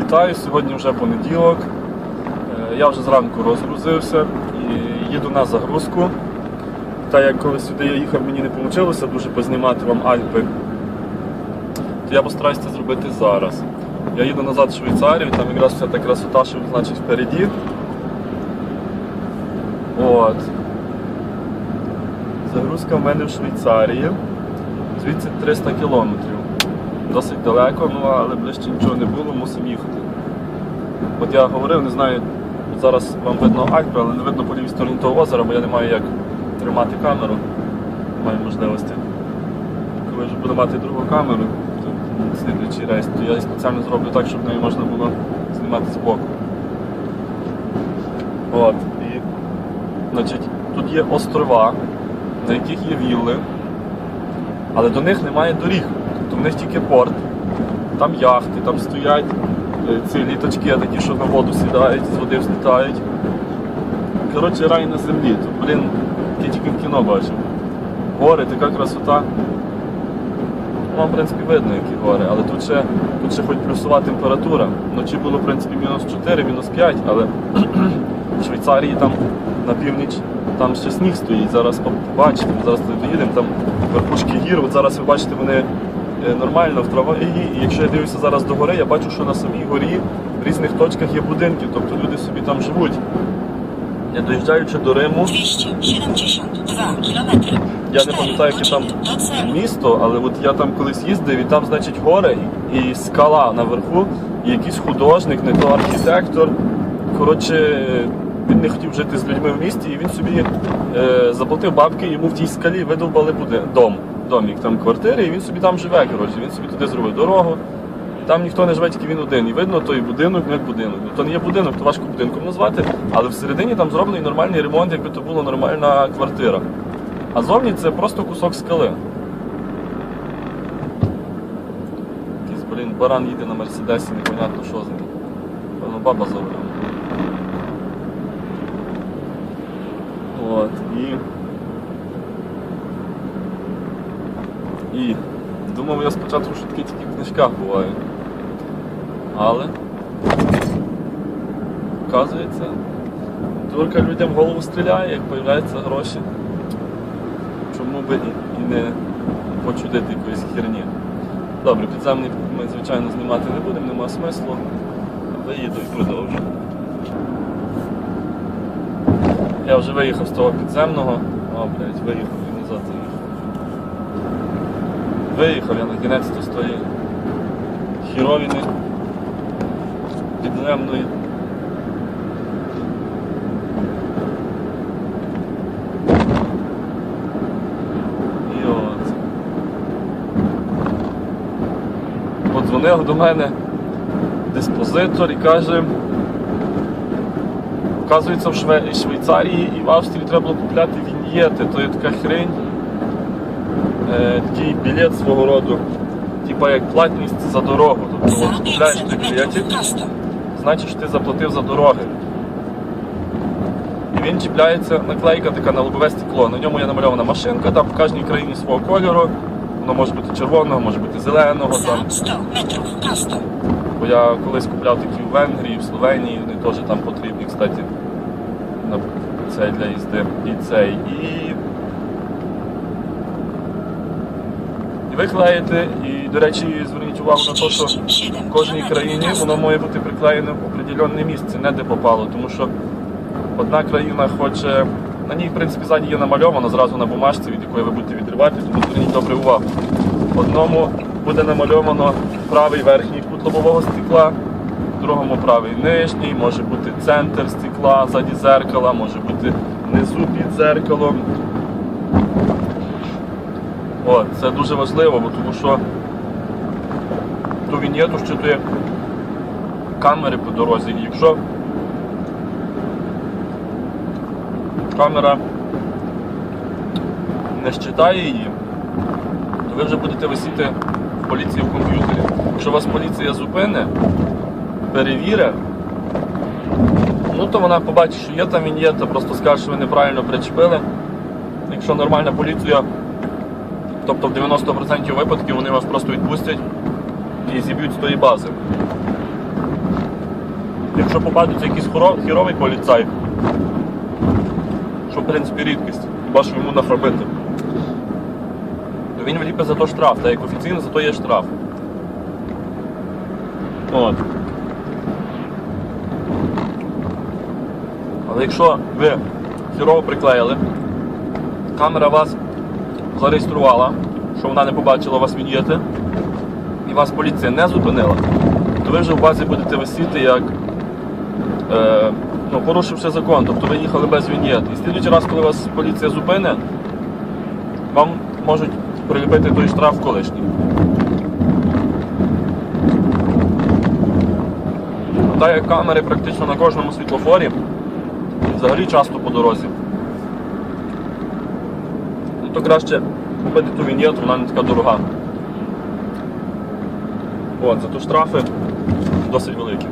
Вітаю, сьогодні вже понеділок. Е, Я вже зранку розгрузився і їду на загрузку. Та як коли сюди я їхав, мені не вийшло дуже познімати вам Альпи, то я постараюся це зробити зараз. Я їду назад в Швейцарію, там якраз вся та красота, що значить впереді. От. Загрузка в мене в Швейцарії. Звідси 300 кілометрів. Досить далеко, ну але ближче нічого не було, мусимо їхати. От я говорив, не знаю, зараз вам видно Альпи, але не видно по лівій стороні того озера, бо я не маю як тримати камеру. Не маю можливості. Коли вже буду мати другу камеру, то слідуючий рейс, то я спеціально зроблю так, щоб нею можна було знімати збоку. От. І, значить, тут є острова, на яких є вілли, але до них немає доріг. Тобто в них тільки порт, там яхти, там стоять е, ці літочки, такі, що на воду сідають, з води взлітають. Коротше, рай на землі. Тут, блін, я тільки в кіно бачив. Гори, така красота. Ну, Вам, в принципі, видно, які гори, але тут ще, тут ще хоч плюсова температура. Вночі було, в принципі, мінус 4, мінус 5, але в Швейцарії там на північ там ще сніг стоїть. Зараз побачите, зараз доїдемо, там верхушки гір, от зараз ви бачите, вони нормально в траві. І якщо я дивлюся зараз до гори, я бачу, що на самій горі в різних точках є будинки, тобто люди собі там живуть. Я доїжджаючи до Риму, 272 кілометри. я не пам'ятаю, яке там місто, але от я там колись їздив, і там, значить, гори і скала наверху, і якийсь художник, не то архітектор. Коротше, він не хотів жити з людьми в місті, і він собі е, заплатив бабки, йому в тій скалі видовбали дом, домік, там квартири, і він собі там живе. Коротше, він собі туди зробив дорогу. Там ніхто не живе, тільки він один. І видно той будинок, ну як будинок. Ну, то не є будинок, то важко будинком назвати, але всередині там зроблений нормальний ремонт, якби то була нормальна квартира. А зовні це просто кусок скали. Якийсь, блін, баран їде на мерседесі, непонятно що з ним. Певно, баба за. От, і. І. Думав я спочатку, що таке тільки в книжках буває. Але. Оказується, дурка людям в голову стріляє, як появляються гроші. Чому би і, не почудити якоїсь херні. Добре, підземний ми, звичайно, знімати не будемо, нема смислу. Виїду і продовжу. Я вже виїхав з того підземного. О, блядь, виїхав. Виїхав я на кінець з тої хіровіни підземної. І от. Подзвонив до мене диспозитор і каже, Оказується, в Швейцарії і в Австрії треба було купляти віньєти, то є така хрень, е, такий білет свого роду, типа як платність за дорогу. Тобто от купляєш 500 той білетик, значить ти заплатив за дороги. І він чіпляється, наклейка така на лобове стекло. На ньому є намальована машинка, там в кожній країні свого кольору. Воно може бути червоного, може бути зеленого. Там. За 100 метрів просто. Бо я колись купляв такі в Венгрії, в Словенії, вони теж там потрібні, кстати, на цей для їзди. І цей. І. І ви клеїте, і, до речі, зверніть увагу на те, що в кожній країні воно має бути приклеєне в определенне місце, не де попало. Тому що одна країна хоче. На ній, в принципі, ззаді є намальовано зразу на бумажці, від якої ви будете відривати, тому зверніть добре увагу. Одному буде намальовано правий верхній кут лобового стекла, в другому правий нижній, може бути центр стекла, ззаді зеркала, може бути внизу під зеркалом. От, це дуже важливо, бо тому що ту вінєту щитує камери по дорозі. І якщо камера не щитає її, то ви вже будете висіти в поліції в комп'ютері. Якщо вас поліція зупине, перевірить, ну то вона побачить, що є там вінєта, просто скаже, що ви неправильно причепили. Якщо нормальна поліція, тобто в 90% випадків вони вас просто відпустять і зіб'ють з тої бази. Якщо попадеться якийсь хіровий поліцай, що в принципі рідкість, хіба що йому нахробити, то він вліпить за то штраф, та як офіційно за то є штраф. От. Але якщо ви хірово приклеїли, камера вас зареєструвала, що вона не побачила вас від'їти, і вас поліція не зупинила, то ви вже в базі будете висіти як е, ну, порушивши закон, тобто ви їхали без вінєт. І слідуючий раз, коли вас поліція зупине, вам можуть приліпити той штраф колишній. Так як камери практично на кожному світлофорі, і взагалі часто по дорозі, ну, то краще купити ту вінєту, вона не така дорога. От, зато штрафи досить великі.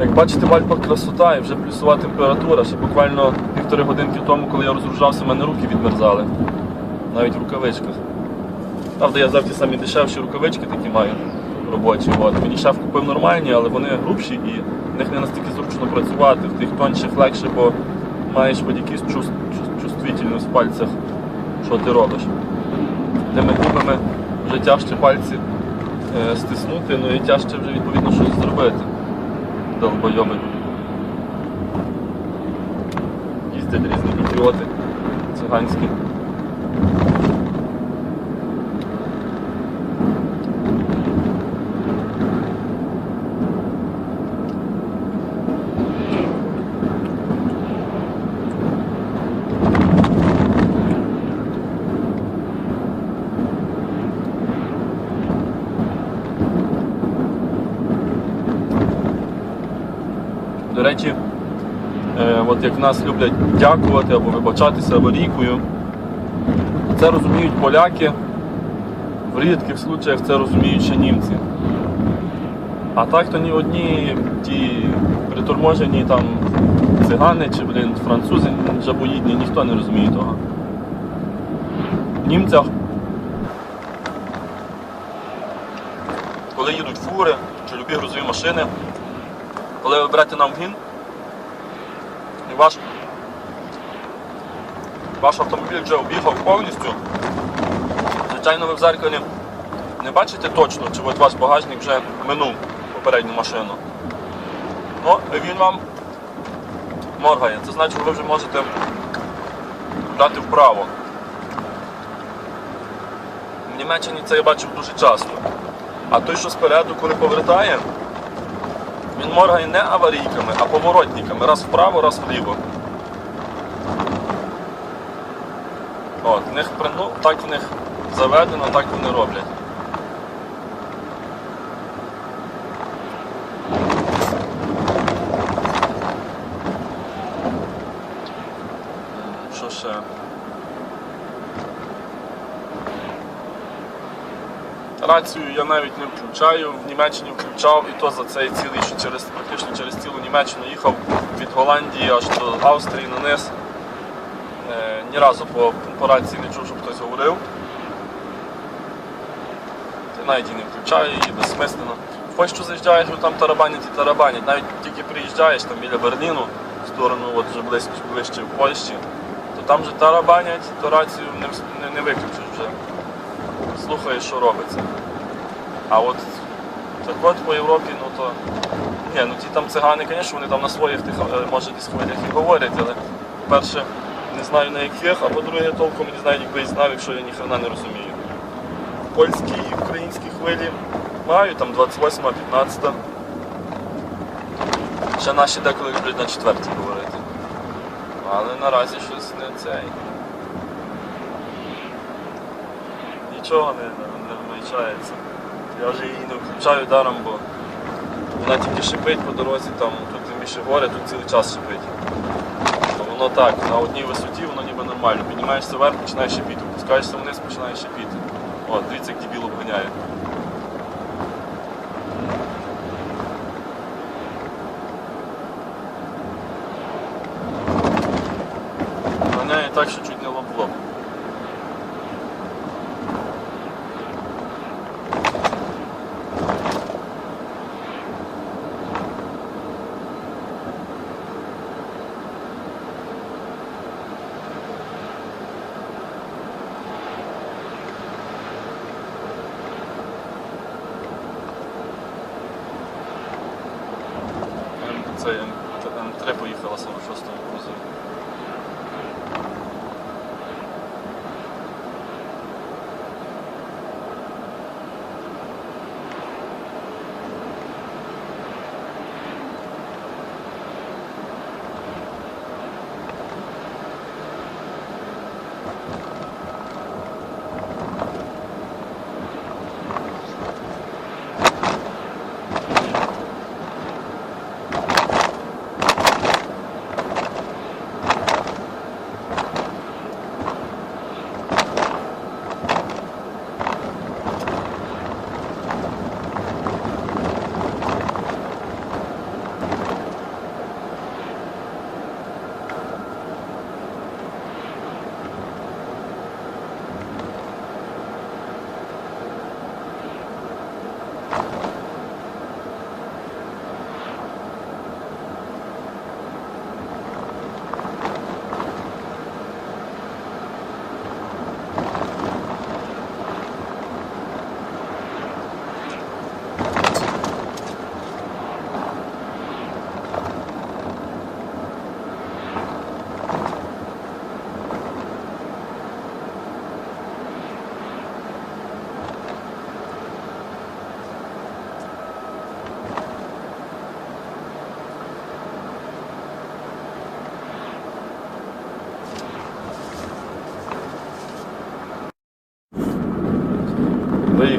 Як бачите, в Альпах красота і вже плюсова температура. Ще буквально півтори годинки тому, коли я розгружався, в мене руки відмерзали. Навіть в рукавичках. Правда, я завжди самі дешевші рукавички такі маю робочі. От. Мені шеф купив нормальні, але вони грубші і в них не настільки зручно працювати, в тих тонших легше, бо маєш якусь чувс- чувс- чувствительність в пальцях, що ти робиш. Тими губами вже тяжче пальці е, стиснути, ну і тяжче вже відповідно щось зробити. Долбойоби. Їздять різні ідіоти циганські. До речі, е, от як нас люблять дякувати або вибачатися аварійкою, це розуміють поляки, в рідких случаях це розуміють ще німці. А так то ні одні ті приторможені там цигани чи блін, французи жабоїдні, ніхто не розуміє того. В німцях, коли їдуть фури чи любі грузові машини, коли ви берете на вгін, і ваш, ваш автомобіль вже об'їхав повністю, звичайно, ви в зеркалі не бачите точно, чи от ваш багажник вже минув попередню машину. Ну, він вам моргає. Це значить, ви вже можете дати вправо. В Німеччині це я бачив дуже часто. А той, що спереду, коли повертає, він моргає не аварійками, а поворотниками. Раз вправо, раз вліво. От, в них при- ну, так в них заведено, так вони роблять. Що ще? Рацію я навіть не включаю, в Німеччині включав і то за цей цілий, що через практично через цілу Німеччину їхав від Голландії аж до Австрії на низ. Е, ні разу по, по рації не чув, щоб хтось говорив. Я навіть і не включаю її безсмислено. В Польщу заїжджаєш, там тарабанять і тарабанять. Навіть тільки приїжджаєш там біля Берліну в сторону, от вже ближче, ближче в Польщі, то там вже тарабанять, то рацію не, не, не виключиш вже слухаєш, що робиться. А от так от по Європі, ну то. Ні, ну ті там цигани, звісно, вони там на своїх тих, е, може десь хвилях і говорять, але по-перше, не знаю на яких, а по-друге, толком не знаю, якби і знав, якщо я ніхрена не розумію. Польські і українські хвилі маю, там 28, 15. Ще наші деколи люблять на четвертій говорити. Але наразі щось не цей. Нічого не, не вмічається. Я вже її не включаю даром, бо вона тільки шипить по дорозі, там тут тим горе, тут цілий час шипить. Воно так, на одній висоті воно ніби нормально. Піднімаєшся вверх, починаєш шипіти, опускаєшся вниз, починаєш шипіти. От, дивіться, як дебіл обганяє.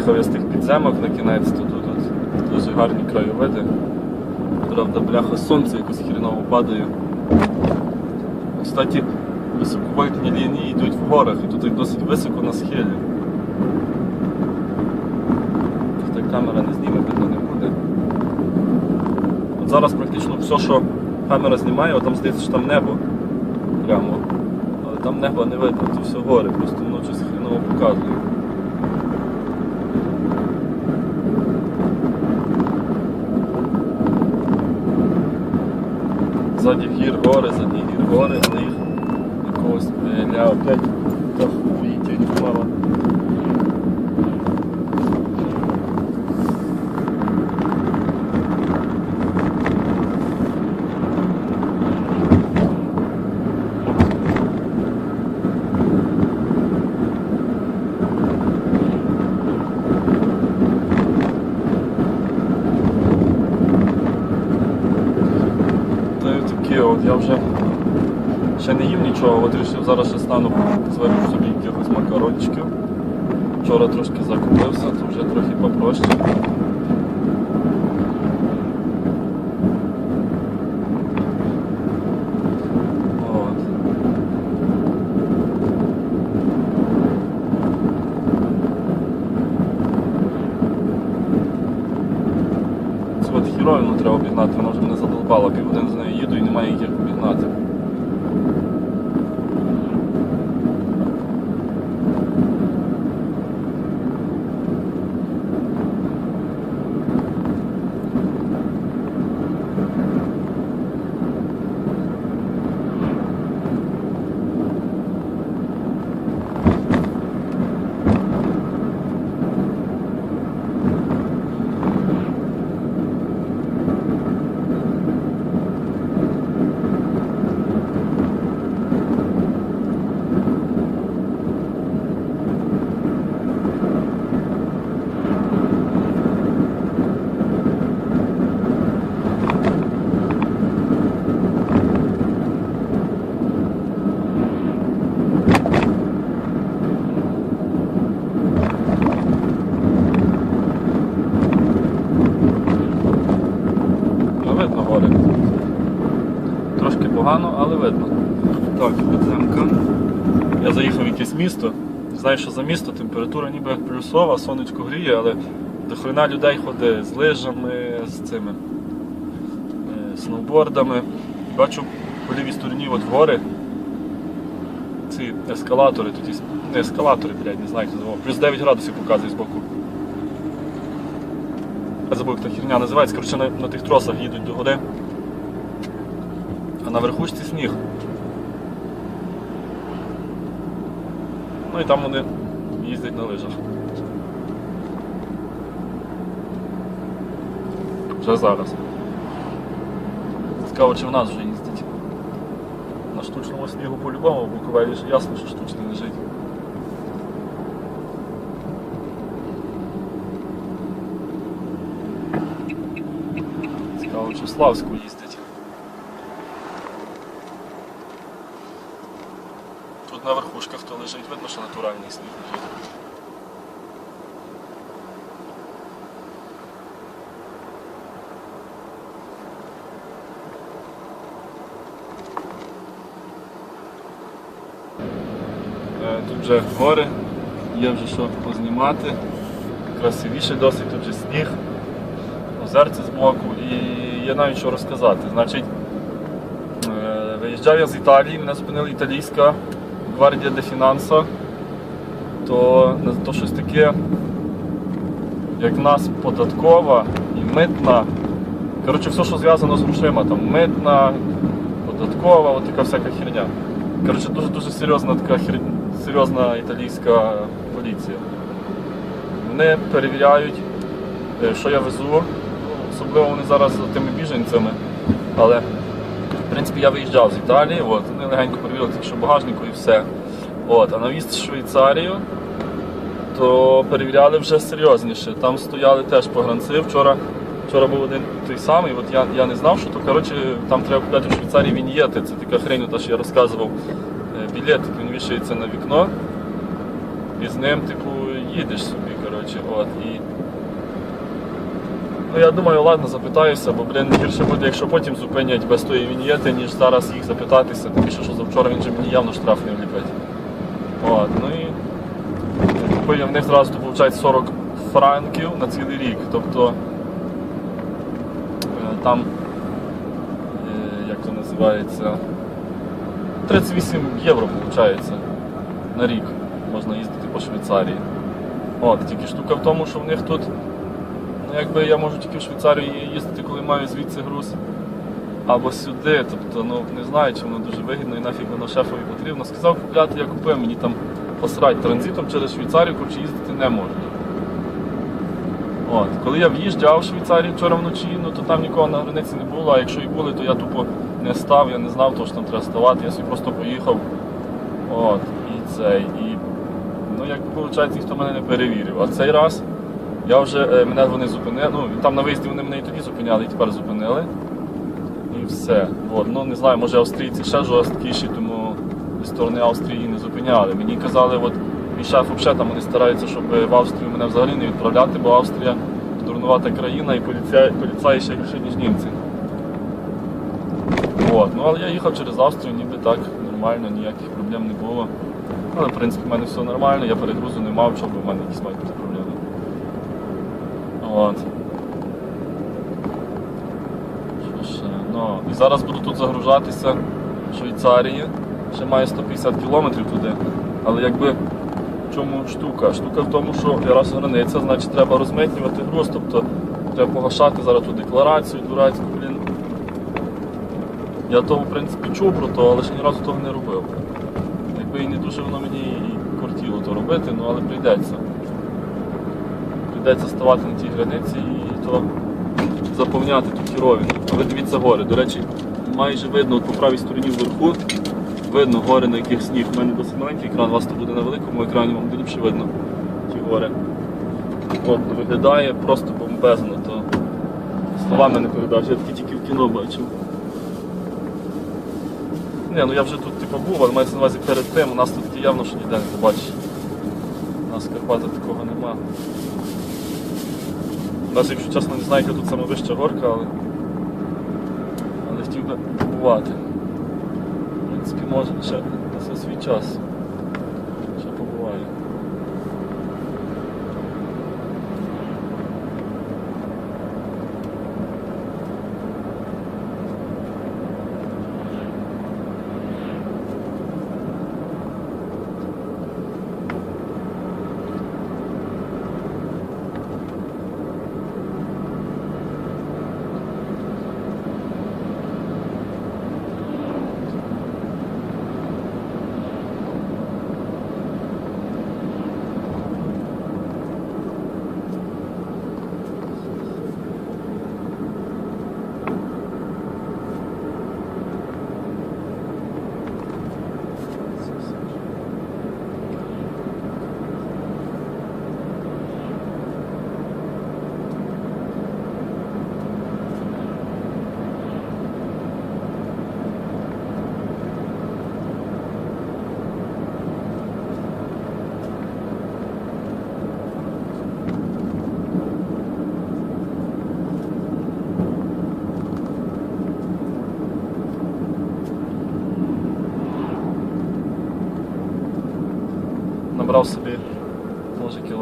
Виїхав я з тих підземок на кінець, тут, тут, дуже гарні краєвиди. Правда, бляха сонце якось хріново падає. Кстати, високовольтні лінії йдуть в горах і тут їх досить високо на схилі. Так камера не зніме, видно не буде. От зараз практично все, що камера знімає, там здається, що там небо прямо. Але там неба не видно, це все гори, просто воно щось хріново показує. Ззаді гір гори, ззаді гір гори, з них якогось бля, опять та хуїть не Та й таке, от я вже ще не їв нічого, от вирішив зараз ще стану зварю собі якихось макарончиків. Вчора трошки закупився, то вже трохи попроще. От. Хіровину треба обігнати, вона вже мене задолбала, півгодини з нею їду і немає їх як обігнати. Ну, видно гори. Трошки погано, але видно. Так, підземка. Я заїхав в якесь місто. Знаю, що за місто температура ніби як плюсова, сонечко гріє, але до хрена людей ходить з лижами, з цими е, сноубордами. Бачу по лівій стороні от гори ці ескалатори, є, не ескалатори, блядь, не знаю, як називав. Плюс 9 градусів показує з боку. Я забув, як та херня називається. Коротше, на, на тих тросах їдуть до гори. А на верхушці сніг. Ну і там вони їздять на лижах. Вже зараз. Цікаво, чи в нас вже їздять. На штучному снігу по-любому, в Буковелі ясно, що штучний лежить. Цікаво, чи в Славську їздять. Тут на верхушках то лежить, видно, що натуральний сніг лежить. Тут вже гори, є вже що познімати. Красивіше досить, тут вже сніг, озерце збоку і є навіть що розказати. Значить, е, виїжджав я з Італії, мене зупинила італійська гвардія де Фінансо, то, то щось таке, як в нас податкова і митна. Коротше, все, що зв'язано з грошима, там митна, податкова, от така всяка херня. Коротше, дуже-дуже серйозна така хер... серйозна італійська поліція. Вони перевіряють, е, що я везу. Особливо вони зараз з тими біженцями. Але принципі я виїжджав з Італії, от, вони легенько перевірили тільки багажнику і все. От, а на в'їзд в Швейцарію то перевіряли вже серйозніше. Там стояли теж погранці. Вчора, вчора був один той самий, от я, я не знав, що то коротше, там треба купляти в Швейцарії віньєти. Це така хрень, та, що я розказував. Е, Білет він вішається на вікно. І з ним, типу, їдеш собі, коротше, от. І... Ну я думаю, ладно, запитаюся, бо, блін, гірше буде, якщо потім зупинять без тої віньєти, ніж зараз їх запитатися, тим більше, що завчора він же мені явно штраф не вліпить. От, ну і типу, в них зразу виходить 40 франків на цілий рік. Тобто е, там, е, як то називається, 38 євро виходить на рік можна їздити по Швейцарії. От, тільки штука в тому, що в них тут, ну якби я можу тільки в Швейцарію їздити, коли маю звідси груз. Або сюди, тобто, ну не знаю, чи воно дуже вигідно і нафіг воно шефові потрібно. Сказав купляти, я купив, мені там посрать транзитом через Швейцарію, коротше, їздити не можна. От. Коли я в'їжджав в Швейцарію вчора вночі, ну то там нікого на границі не було, а якщо і були, то я тупо не став, я не знав, то що там треба ставати, я собі просто поїхав. От, і цей. І, ну, як виходить, ніхто мене не перевірив. А цей раз я вже е, мене вони зупинили. Ну, там на виїзді вони мене і тоді зупиняли, і тепер зупинили. І все. От, ну не знаю, може австрійці ще жорсткіші, тому зі сторони Австрії не зупиняли. Мені казали, от мій шеф взагалі там вони стараються, щоб в Австрію мене взагалі не відправляти, бо Австрія дурнувата країна і поліцаї, поліцаї ще гірші, ніж німці. От, ну але я їхав через Австрію, ніби так, нормально, ніяких проблем не було. Але в принципі в мене все нормально, я перегрузу не мав, щоб в мене якісь мають проблеми. От. Що ще? Ну, і зараз буду тут загружатися в Швейцарії. Ще має 150 кілометрів туди. Але якби в чому штука? Штука в тому, що раз границя, значить треба розмитнювати груз, тобто треба погашати зараз ту декларацію дурацьку, блін. Я того, в принципі, чув про то, але ще ні разу того не робив. Якби і не дуже воно мені і кортіло то робити, ну але прийдеться. Прийдеться ставати на тій границі і то заповняти ту хірові. А ви дивіться гори. До речі, майже видно от по правій стороні вверху. Видно гори, на яких сніг. У мене досить маленький екран, у вас то буде на великому екрані, вам буде ліпше видно ті гори. От, виглядає просто бомбезно, то словами не передаш, я такі тільки в кіно бачив. Ні, ну я вже тут типу був, але мається на увазі перед тим, у нас тут явно, що ніде не побачиш. У нас в Карпатах такого нема. Навіть якщо чесно не знаю, яка тут саме вища горка, але, але хотів би побувати. В принципі, може ще за свій час.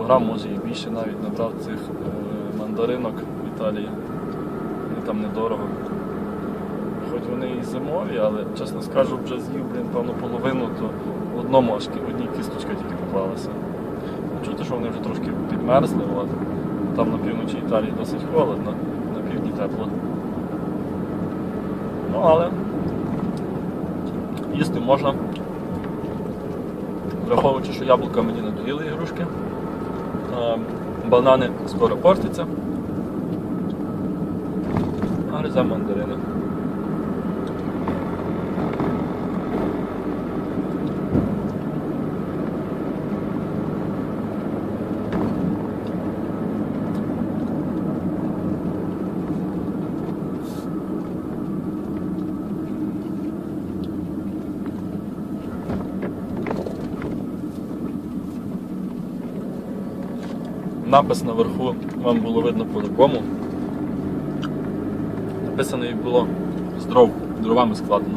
Кілограм, може і більше навіть набрав цих е, мандаринок в Італії. Вони там недорого. Хоч вони і зимові, але чесно скажу, вже з'їв, блін, певно, половину, то одному аж одній кісточка тільки попалася. Чути, що вони вже трошки підмерзли, от. там на півночі Італії досить холодно, на півдні тепло. Ну але їсти можна. Враховуючи, що яблука мені надоїли ігрушки. Е, Банани скоро портяться. А за мандарини. Напис наверху вам було видно по такому. Написано як було з дров, дровами складено.